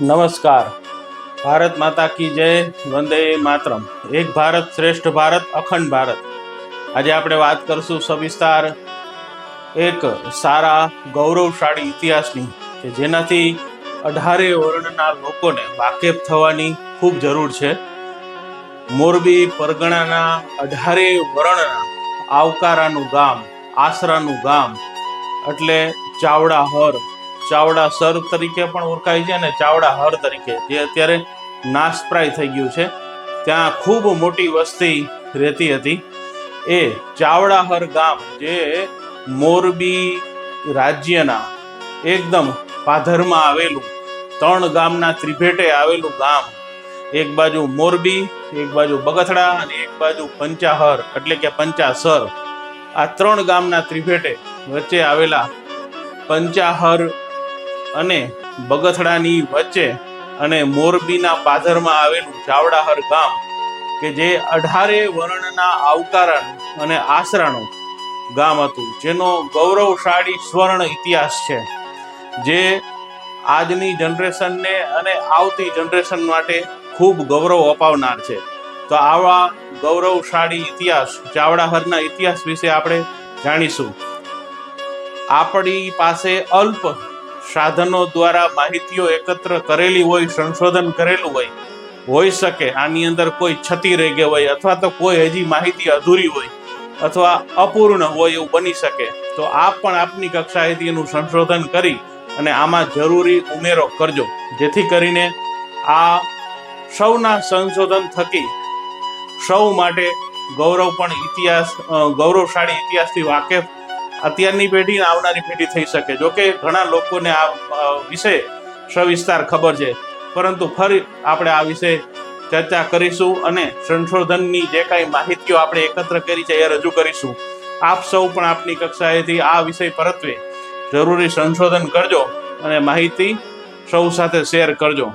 નમસ્કાર. ભારત માતા કી જય, વંદે માતરમ. એક ભારત શ્રેષ્ઠ ભારત, અખંડ ભારત. આજે આપણે વાત કરશું સવિસ્તાર એક સારા, ગૌરવશાળી ઇતિહાસની કે જેનાથી અઢારે વર્ણના લોકોને વાકેફ થવાની ખૂબ જરૂર છે. મોરબી પરગણાના અઢારે વર્ણના આવકારાનું ગામ આસરાનું ગામ, એટલે ચાવડા હર ચાવડા સર તરીકે પણ ઓળખાય છે અને ચાવડા હર તરીકે, જે અત્યારે નાશપ્રાય થઈ ગયું છે. ત્યાં ખૂબ મોટી વસ્તી રહેતી હતી. એ ચાવડાહર ગામ, જે મોરબી રાજ્યના એકદમ પાધરમાં આવેલું, ત્રણ ગામના ત્રિભેટે આવેલું ગામ. એક બાજુ મોરબી, એક બાજુ બગથડા અને એક બાજુ પંચાહર, એટલે કે પંચાસર. આ ત્રણ ગામના ત્રિભેટે વચ્ચે આવેલા પંચાહર અને બગથડાની વચ્ચે અને મોરબીના પાધરમાં આવેલું ચાવડાહર ગામ કે જે અઢારે વર્ણના આવકારાનું અને આશરાનું ગામ હતું, જેનો ગૌરવશાળી સ્વર્ણ ઇતિહાસ છે, જે આજની જનરેશનને અને આવતી જનરેશન માટે ખૂબ ગૌરવ અપાવનાર છે. તો આવા ગૌરવશાળી ઇતિહાસ ચાવડાહરના ઇતિહાસ વિશે આપણે જાણીશું. આપણી પાસે અલ્પ સાધનો દ્વારા માહિતીઓ એકત્ર કરેલી હોય, સંશોધન કરેલું હોય હોઈ શકે, આની અંદર કોઈ છતી રહી ગઈ હોય અથવા તો કોઈ હજી માહિતી અધૂરી હોય અથવા અપૂર્ણ હોય એવું બની શકે, તો આપ પણ આપની કક્ષાએથી એનું સંશોધન કરી અને આમાં જરૂરી ઉમેરો કરજો. જેથી કરીને આ સૌના સંશોધન થકી સૌ માટે ગૌરવ પણ ઇતિહાસ ગૌરવશાળી ઇતિહાસથી વાકેફ અત્યારની પેઢી આવનારી પેઢી થઈ શકે. જોકે ઘણા લોકોને આ વિશે સવિસ્તાર ખબર છે. પરંતુ ફરી આપણે આ વિશે ચર્ચા કરીશું અને સંશોધનની જે કાંઈ માહિતીઓ આપણે એકત્ર કરી છે એ રજૂ કરીશું. આપ સૌ પણ આપની કક્ષાએથી આ વિષય પરત્વે જરૂરી સંશોધન કરજો અને માહિતી સૌ સાથે શેર કરજો.